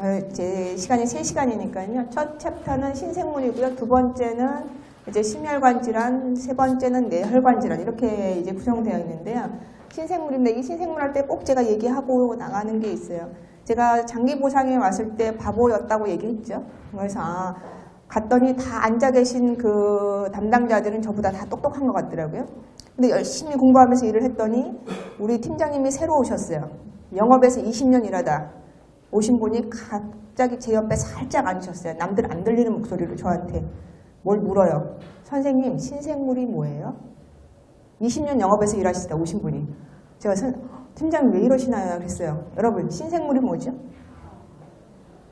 어, 제 시간이 3시간이니까요. 첫 챕터는 신생물이고요. 두 번째는 이제 심혈관 질환, 세 번째는 뇌혈관 질환 이렇게 이제 구성되어 있는데요. 신생물인데 이 신생물 할 때 꼭 제가 얘기하고 나가는 게 있어요. 제가 장기 보상에 왔을 때 바보였다고 얘기했죠. 그래서 아, 갔더니 다 앉아 계신 그 담당자들은 저보다 다 똑똑한 것 같더라고요. 근데 열심히 공부하면서 일을 했더니 우리 팀장님이 새로 오셨어요. 영업에서 20년 일하다 오신 분이 갑자기 제 옆에 살짝 앉으셨어요. 남들 안 들리는 목소리로 저한테 뭘 물어요. 선생님, 신생물이 뭐예요? 20년 영업에서 일하시다 오신 분이. 제가 선, 팀장님 왜 이러시나요? 그랬어요. 여러분, 신생물이 뭐죠?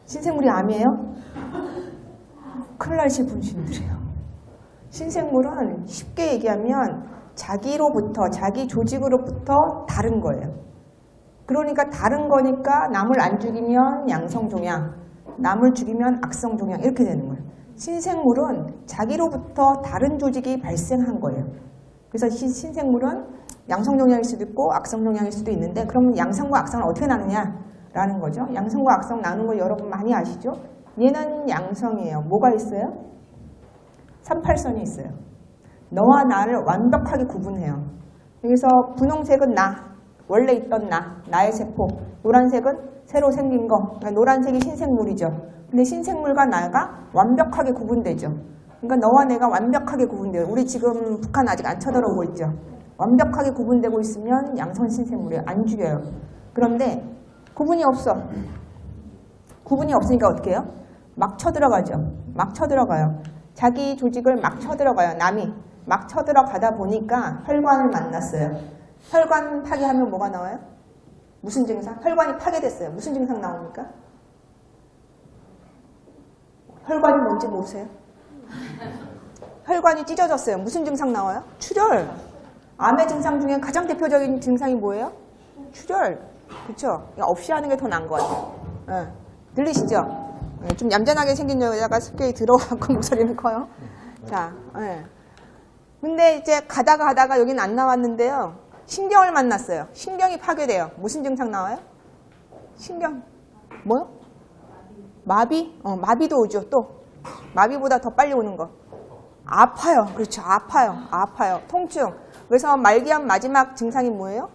신생물이 암이에요? 큰일 나실 분들이에요. 신생물은 쉽게 얘기하면 자기로부터, 자기 조직으로부터 다른 거예요. 그러니까 다른 거니까 남을 안 죽이면 양성종양, 남을 죽이면 악성종양 이렇게 되는 거예요. 신생물은 자기로부터 다른 조직이 발생한 거예요. 그래서 신- 신생물은 양성종양일 수도 있고 악성종양일 수도 있는데 그러면 양성과 악성은 어떻게 나누냐라는 거죠. 양성과 악성 나누는 거 여러분 많이 아시죠? 얘는 양성이에요. 뭐가 있어요? 38선이 있어요. 너와 나를 완벽하게 구분해요. 여기서 분홍색은 나, 원래 있던 나, 나의 세포. 노란색은 새로 생긴 거. 그러니까 노란색이 신생물이죠. 근데 신생물과 나가 완벽하게 구분되죠. 그러니까 너와 내가 완벽하게 구분돼요. 우리 지금 북한 아직 안 쳐들어오고 있죠. 완벽하게 구분되고 있으면 양성 신생물이에요. 안 죽여요. 그런데 구분이 없어. 구분이 없으니까 어떻게 해요? 막 쳐들어가죠. 막 쳐들어가요. 자기 조직을 막 쳐들어가요. 남이. 막 쳐들어가다 보니까 혈관을 만났어요. 혈관 파괴하면 뭐가 나와요? 무슨 증상? 혈관이 파괴됐어요. 무슨 증상 나옵니까? 혈관이 뭔지 모르세요? 혈관이 찢어졌어요. 무슨 증상 나와요? 출혈. 암의 증상 중에 가장 대표적인 증상이 뭐예요? 출혈. 그렇죠? 없이 하는 게 더 나은 것 같아요. 예. 들리시죠? 예, 좀 얌전하게 생긴 여자가 습격이 들어가고 목소리는 커요. 자, 예. 근데 이제 가다가 가다가 여기는 안 나왔는데요. 신경을 만났어요. 신경이 파괴돼요. 무슨 증상 나와요? 신경. 뭐요? 마비? 어, 마비도 오죠, 또. 마비보다 더 빨리 오는 거. 아파요. 그렇죠. 아파요. 아파요. 통증. 그래서 말기암 마지막 증상이 뭐예요?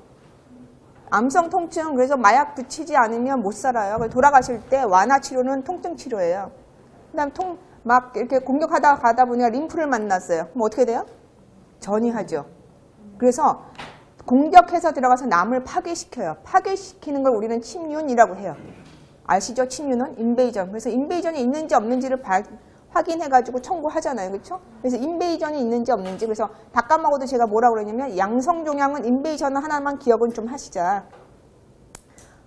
암성 통증. 그래서 마약 붙이지 않으면 못 살아요. 돌아가실 때 완화 치료는 통증 치료예요. 그 다음 통, 막 이렇게 공격하다 가다 보니까 림프를 만났어요. 그럼 어떻게 돼요? 전이하죠. 그래서 공격해서 들어가서 남을 파괴시켜요. 파괴시키는 걸 우리는 침륜이라고 해요. 아시죠? 침륜은 인베이전. 그래서 인베이전이 있는지 없는지를 발- 확인해가지고 청구하잖아요. 그렇죠? 그래서 인베이전이 있는지 없는지. 그래서 닭감하고도 제가 뭐라고 그러냐면 양성종양은 인베이전 하나만 기억은 좀 하시자.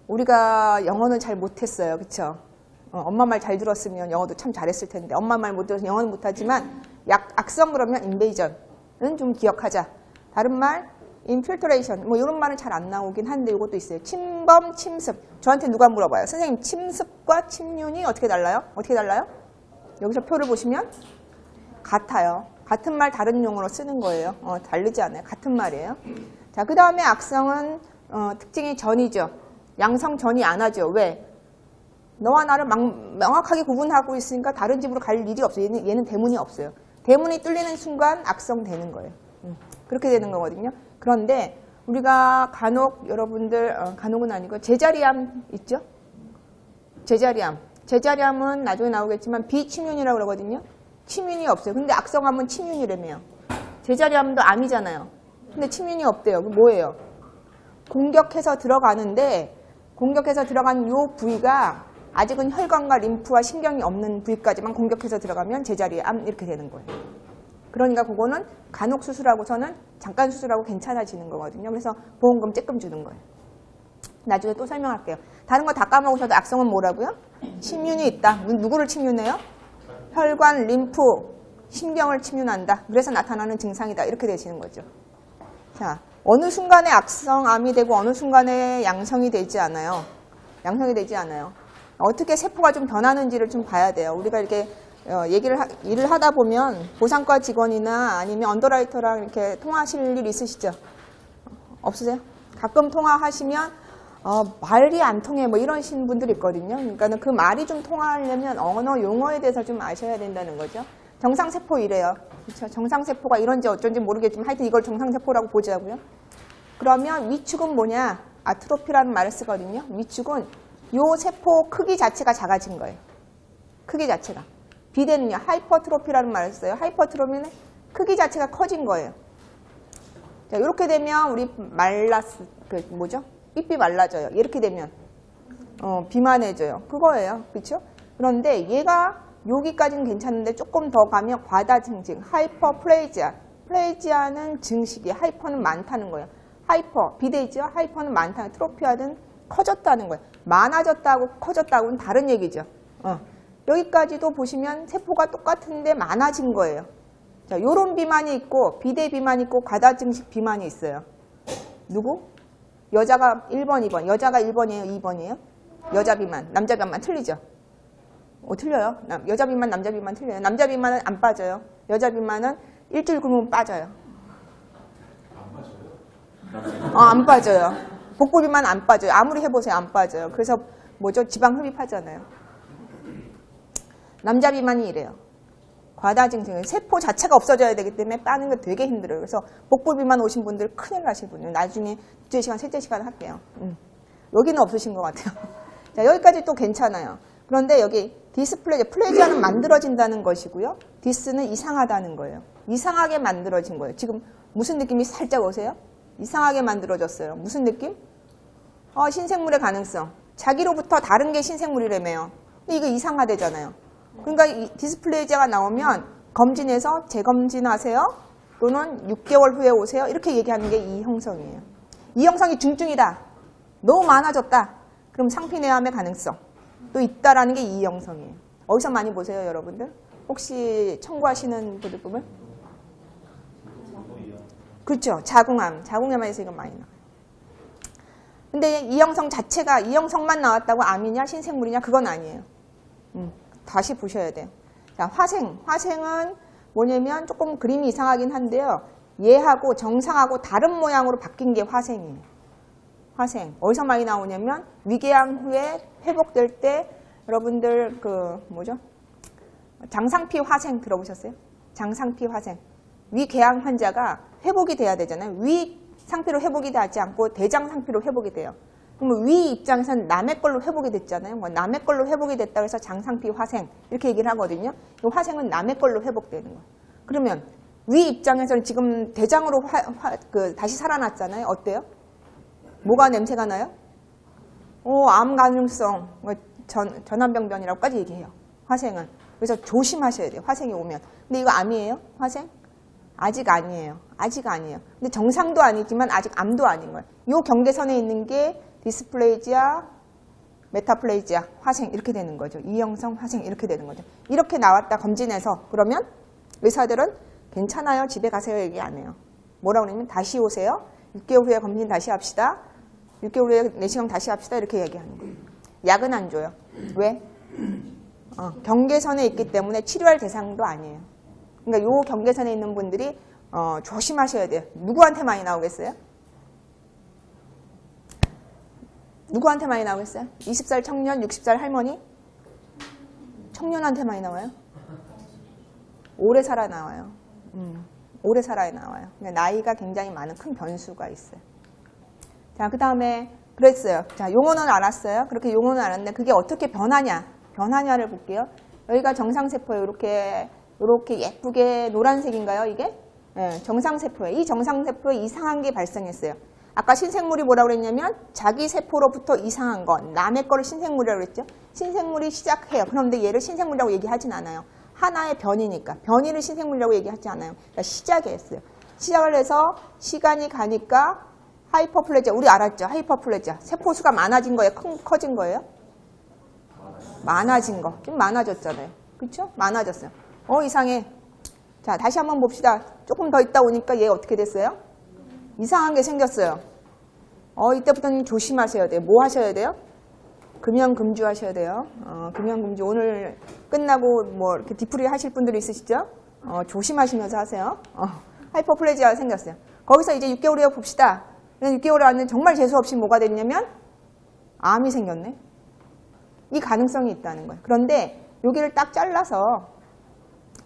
우리가 영어는 잘 못했어요. 그렇죠? 어, 엄마 말 잘 들었으면 영어도 참 잘했을 텐데 엄마 말 못 들어서 영어는 못하지만 약, 악성 그러면 인베이전은 좀 기억하자. 다른 말 인필트레이션 뭐 이런 말은 잘 안 나오긴 한데 이것도 있어요. 침범, 침습. 저한테 누가 물어봐요. 선생님 침습과 침륜이 어떻게 달라요? 어떻게 달라요? 여기서 표를 보시면 같아요. 같은 말 다른 용어로 쓰는 거예요. 어, 다르지 않아요. 같은 말이에요. 자, 그 다음에 악성은 어, 특징이 전이죠. 양성 전이 안 하죠. 왜? 너와 나를 막, 명확하게 구분하고 있으니까 다른 집으로 갈 일이 없어요. 얘는, 얘는 대문이 없어요. 대문이 뚫리는 순간 악성되는 거예요. 음, 그렇게 되는 거거든요. 그런데 우리가 간혹 여러분들 어, 간혹은 아니고 제자리암 있죠? 제자리암. 제자리암은 나중에 나오겠지만 비침윤이라고 그러거든요. 침윤이 없어요. 근데 악성암은 침윤이라며요. 제자리암도 암이잖아요. 근데 침윤이 없대요. 그 뭐예요? 공격해서 들어가는데 공격해서 들어간 요 부위가 아직은 혈관과 림프와 신경이 없는 부위까지만 공격해서 들어가면 제자리에 암 이렇게 되는 거예요. 그러니까 그거는 간혹 수술하고서는 잠깐 수술하고 괜찮아지는 거거든요. 그래서 보험금 쬐끔 주는 거예요. 나중에 또 설명할게요. 다른 거 다 까먹으셔도 악성은 뭐라고요? 침윤이 있다. 누- 누구를 침윤해요? 혈관, 림프, 신경을 침윤한다. 그래서 나타나는 증상이다. 이렇게 되시는 거죠. 자, 어느 순간에 악성암이 되고 어느 순간에 양성이 되지 않아요. 양성이 되지 않아요. 어떻게 세포가 좀 변하는지를 좀 봐야 돼요. 우리가 이렇게 어, 얘기를 하- 일을 하다 보면 보상과 직원이나 아니면 언더라이터랑 이렇게 통화하실 일 있으시죠? 없으세요? 가끔 통화하시면 어, 말이 안 통해 뭐 이러신 분들이 있거든요. 그러니까는 그 말이 좀 통하려면 언어 용어에 대해서 좀 아셔야 된다는 거죠. 정상세포 이래요. 그렇죠? 정상세포가 이런지 어쩐지 모르겠지만 하여튼 이걸 정상세포라고 보자고요. 그러면 위축은 뭐냐? 아트로피라는 말을 쓰거든요. 위축은 요 세포 크기 자체가 작아진 거예요. 크기 자체가. 비대는요. 하이퍼트로피라는 말을 써요. 하이퍼트로피는 크기 자체가 커진 거예요. 자, 이렇게 되면 우리 말라스 그 뭐죠? 삐삐 말라져요. 이렇게 되면 어, 비만해져요. 그거예요. 그렇죠? 그런데 얘가 여기까지는 괜찮은데 조금 더 가면 과다 증증, 하이퍼 플레이지아. 플레이지아는 증식이, 하이퍼는 많다는 거예요. 하이퍼, 비대이죠? 하이퍼는 많다는 트로피아는 커졌다는 거예요. 많아졌다고 커졌다고는 다른 얘기죠. 어. 여기까지도 보시면 세포가 똑같은데 많아진 거예요. 자, 요런 비만이 있고 비대 비만이 있고 과다 증식 비만이 있어요. 누구? 여자가 1번, 2번. 여자가 1번이에요, 2번이에요? 여자 비만, 남자 비만 틀리죠? 어, 틀려요. 남- 여자 비만, 남자 비만 틀려요. 남자 비만은 안 빠져요. 여자 비만은 일주일 굶으면 빠져요. 어, 안 빠져요. 복부 비만 안 빠져요. 아무리 해보세요. 안 빠져요. 그래서 뭐죠? 지방 흡입하잖아요. 남자 비만이 이래요. 과다 증증, 세포 자체가 없어져야 되기 때문에 빠는 거 되게 힘들어요. 그래서 복부 비만 오신 분들 큰일 나실 분이에요. 나중에 두째 시간, 셋째 시간 할게요. 음. 여기는 없으신 것 같아요. 자, 여기까지 또 괜찮아요. 그런데 여기 디스플레이, 플레이지아는 만들어진다는 것이고요. 디스는 이상하다는 거예요. 이상하게 만들어진 거예요. 지금 무슨 느낌이 살짝 오세요? 이상하게 만들어졌어요. 무슨 느낌? 어, 신생물의 가능성. 자기로부터 다른 게 신생물이라며요. 근데 이거 이상하대잖아요. 그러니까 이 디스플레이지아가 나오면 검진해서 재검진하세요. 또는 6개월 후에 오세요. 이렇게 얘기하는 게 이 형성이에요. 이 형성이 중증이다. 너무 많아졌다. 그럼 상피내암의 가능성 또 있다라는 게 이 형성이에요. 어디서 많이 보세요, 여러분들? 혹시 청구하시는 분들 보면? 그렇죠. 자궁암. 자궁암에서 이거 많이 나와요. 근데 이 형성 자체가 이 형성만 나왔다고 암이냐 신생물이냐 그건 아니에요. 음, 다시 보셔야 돼요. 자, 화생. 화생은 뭐냐면 조금 그림이 이상하긴 한데요. 얘하고 정상하고 다른 모양으로 바뀐 게 화생이에요. 화생. 어디서 많이 나오냐면 위궤양 후에 회복될 때 여러분들 그 뭐죠? 장상피 화생 들어보셨어요? 장상피 화생. 위궤양 환자가 회복이 돼야 되잖아요. 위 상피로 회복이 되지 않고 대장 상피로 회복이 돼요. 그럼 위 입장에서는 남의 걸로 회복이 됐잖아요. 뭐 남의 걸로 회복이 됐다고 해서 장상피 화생 이렇게 얘기를 하거든요. 이 화생은 남의 걸로 회복되는 거예요. 그러면 위 입장에서는 지금 대장으로 화, 화- 그 다시 살아났잖아요. 어때요? 뭐가 냄새가 나요? 어, 암 가능성, 뭐 전, 전암병변이라고까지 얘기해요. 화생은. 그래서 조심하셔야 돼요. 화생이 오면. 근데 이거 암이에요? 화생? 아직 아니에요. 아직 아니에요. 근데 정상도 아니지만 아직 암도 아닌 거예요. 이 경계선에 있는 게 디스플레이지아, 메타플레이지아, 화생 이렇게 되는 거죠. 이형성 화생 이렇게 되는 거죠. 이렇게 나왔다 검진해서 그러면 의사들은 괜찮아요. 집에 가세요. 얘기 안 해요. 뭐라고 그러냐면 다시 오세요. 6개월 후에 검진 다시 합시다. 6개월 후에 내시경 다시 합시다. 이렇게 얘기하는 거예요. 약은 안 줘요. 왜? 어, 경계선에 있기 때문에 치료할 대상도 아니에요. 그러니까 요 경계선에 있는 분들이 어, 조심하셔야 돼요. 누구한테 많이 나오겠어요? 누구한테 많이 나오겠어요? 20살 청년, 60살 할머니? 청년한테 많이 나와요? 오래 살아 나와요. 음, 오래 살아야 나와요. 나이가 굉장히 많은 큰 변수가 있어요. 자, 그 다음에 그랬어요. 자, 용어는 알았어요. 그렇게 용어는 알았는데 그게 어떻게 변하냐? 변하냐를 볼게요. 여기가 정상세포예요. 이렇게 이렇게 예쁘게 노란색인가요? 이게? 예, 정상세포예요. 이 정상세포에 이상한 게 발생했어요. 아까 신생물이 뭐라고 그랬냐면 자기 세포로부터 이상한 건 남의 거를 신생물이라고 그랬죠. 신생물이 시작해요. 그런데 얘를 신생물이라고 얘기하진 않아요. 하나의 변이니까. 변이를 신생물이라고 얘기하지 않아요. 그러니까 시작이 했어요. 시작을 해서 시간이 가니까 하이퍼플레지아. 우리 알았죠? 하이퍼플레지아. 세포수가 많아진 거예요? 큰, 커진 거예요? 많아진 거. 좀 많아졌잖아요. 그쵸? 많아졌어요. 어, 이상해. 자, 다시 한번 봅시다. 조금 더 있다 오니까 얘 어떻게 됐어요? 이상한 게 생겼어요. 어, 이때부터는 조심하셔야 돼요. 뭐 하셔야 돼요? 금연금주 하셔야 돼요. 어, 금연금주. 오늘 끝나고 뭐 이렇게 디프리 하실 분들이 있으시죠? 어, 조심하시면서 하세요. 어, 하이퍼플레지아가 생겼어요. 거기서 이제 6개월 후에 봅시다. 6개월에 왔는데 정말 재수없이 뭐가 됐냐면 암이 생겼네. 이 가능성이 있다는 거예요. 그런데 여기를 딱 잘라서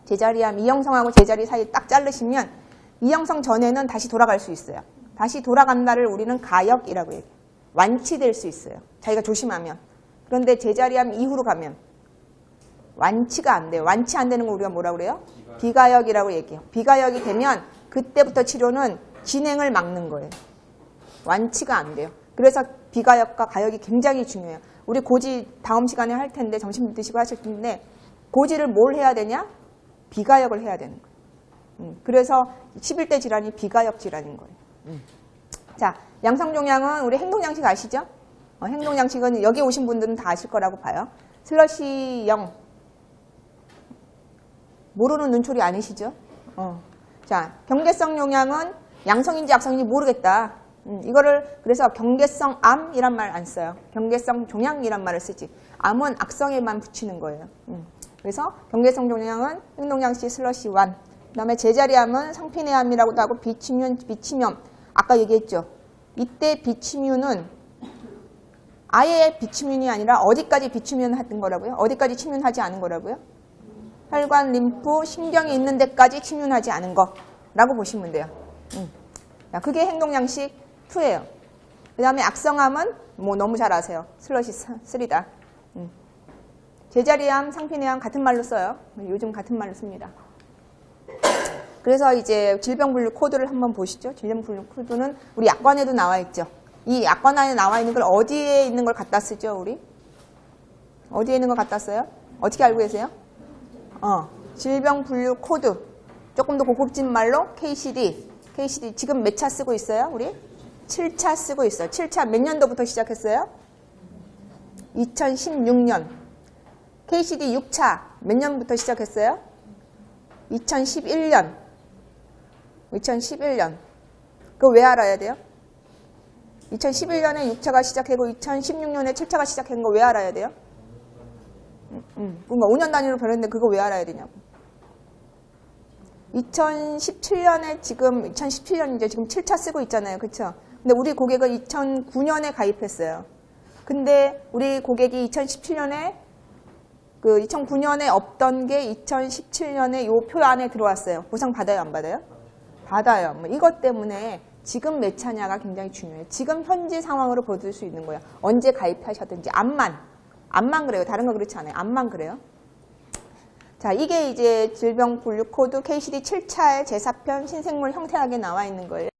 제자리암 이형성하고 제자리 사이 딱 자르시면 이형성 전에는 다시 돌아갈 수 있어요. 다시 돌아간다를 우리는 가역이라고 얘기해요. 완치될 수 있어요. 자기가 조심하면. 그런데 제자리암 이후로 가면 완치가 안 돼요. 완치 안 되는 거 우리가 뭐라 그래요? 비가역 이라고 얘기해요. 비가역이 되면 그때부터 치료는 진행을 막는 거예요. 완치가 안 돼요. 그래서 비가역과 가역이 굉장히 중요해요. 우리 고지 다음 시간에 할 텐데 점심 드시고 하실 텐데 고지를 뭘 해야 되냐? 비가역을 해야 되는 거예요. 음, 그래서 11대 질환이 비가역 질환인 거예요. 음. 자, 양성종양은 우리 행동양식 아시죠? 어, 행동양식은 여기 오신 분들은 다 아실 거라고 봐요. 슬러시 0. 모르는 눈초리 아니시죠? 어. 자, 경계성 용양은 양성인지 악성인지 모르겠다. 음, 이거를 그래서 경계성 암이란 말 안 써요. 경계성 종양이란 말을 쓰지. 암은 악성에만 붙이는 거예요. 음, 그래서 경계성 종양은 행동양식 슬러시 1. 그 다음에 제자리암은 상피내암이라고도 하고 비치뮨, 비치염. 아까 얘기했죠. 이때 비치뮨은 아예 비치뮨이 아니라 어디까지 비치뮨 했던 거라고요? 어디까지 침윤하지 않은 거라고요? 혈관, 림프, 신경이 있는 데까지 침윤하지 않은 거라고 보시면 돼요. 음. 자, 그게 행동양식 2예요. 그 다음에 악성암은 뭐 너무 잘 아세요. 슬러시 3다. 음. 제자리암, 상피내암 같은 말로 써요. 요즘 같은 말로 씁니다. 그래서 이제 질병분류 코드를 한번 보시죠. 질병분류 코드는 우리 약관에도 나와 있죠. 이 약관 안에 나와 있는 걸 어디에 있는 걸 갖다 쓰죠, 우리? 어디에 있는 걸 갖다 써요? 어떻게 알고 계세요? 어, 질병분류 코드. 조금 더 고급진 말로 KCD. KCD 지금 몇 차 쓰고 있어요, 우리? 7차 쓰고 있어요. 7차 몇 년도부터 시작했어요? 2016년. KCD 6차 몇 년부터 시작했어요? 2011년. 2011년. 그거 왜 알아야 돼요? 2011년에 6차가 시작하고 2016년에 7차가 시작한 거 왜 알아야 돼요? 음, 음. 그러니까 5년 단위로 변했는데 그거 왜 알아야 되냐고. 2017년에 지금 2017년이죠. 지금 7차 쓰고 있잖아요. 그렇죠? 근데 우리 고객은 2009년에 가입했어요. 근데 우리 고객이 2017년에 그 2009년에 없던 게 2017년에 요 표 안에 들어왔어요. 보상 받아요, 안 받아요? 받아요. 뭐 이것 때문에 지금 몇 차냐가 굉장히 중요해요. 지금 현재 상황으로 보여줄 수 있는 거예요. 언제 가입하셨든지 암만 암만 그래요. 다른 거 그렇지 않아요. 암만 그래요. 자, 이게 이제 질병 분류 코드 KCD 7차의 제4편 신생물 형태학에 나와 있는 거예요.